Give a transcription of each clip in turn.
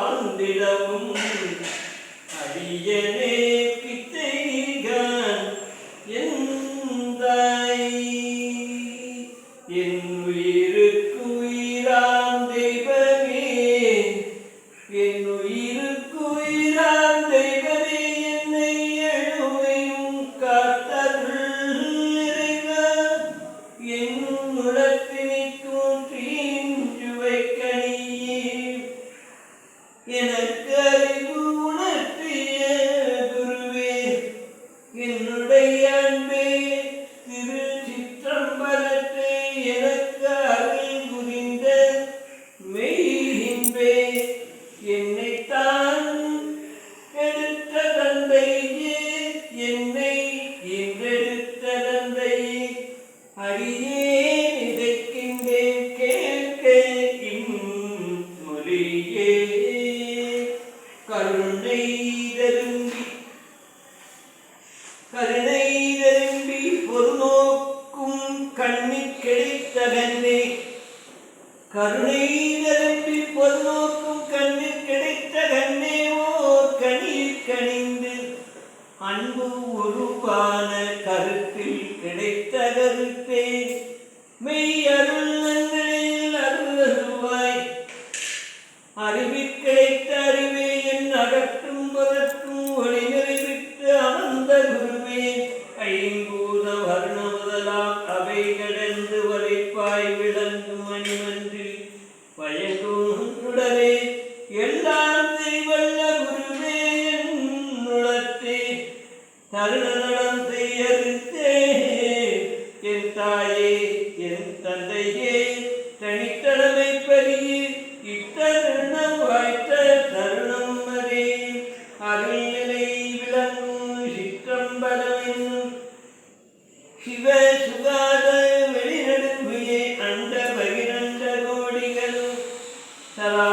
வாழ்ந்திடவும். அடியனே கித்தைகான் என் உயிர். கருணை நிரம்பி பொதுநோக்கும் கண்ணில் கிடைத்த கண்ணே ஓர் கனியில் கணிந்து அன்பு உருவான கருத்தில் கிடைத்த கருத்தே. மெய் அருள் நன்களில் அருள் அருவாய் அறிவில் கிடைத்த அறிவே என் அகற்றும் புறற்றும் ஒளி நிறைவிட்டு அமர்ந்த குருவே. ஐம்பூத என் என் தந்தையே தனித்தலைமை பெரிய இத்தருணம் வாய்த்த தருணம் அதே அருள்நிலை விளங்கும் சிற்றம்பலம் சிவ சுகாத வெளிநடுவியே அந்த பகிரண்ட கோடிகள் தலா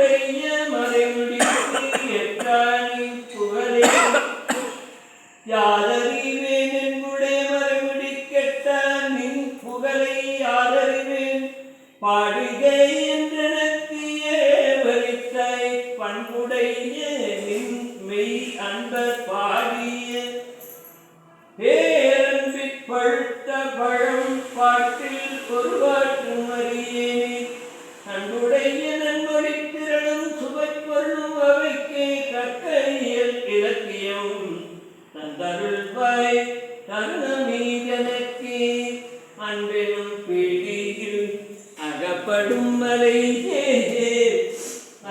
என்னுடைய மறைமுடிக்கு எட்டாணி புகழே. யாதறிவேன் என்னுடைய மறைமுடி கெட்டான் நின் புகழை யாதறிவேன் பாடுக பண்புடைய நின் மெய் அன்பர் தந்தருள்வாய் தருணமீதனக்கே அன்பெனும் பிடியில் அகப்படும் மலை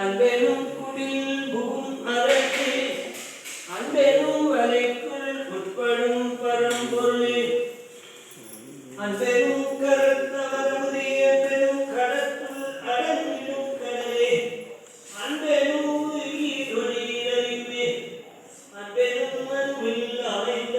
அன்பெனும் குடில் புகும் அரசே அன்பெனும் வலைக்குள் உட்படும் பரம்பொருள். அன்பெனும் கருத்தவரமுதிய பெரும் கடத்துள் அடங்கிடும் கடலே. அன்பெனும் ஈரொளியறிவே அன்பெனும் அன்பில் அமைந்த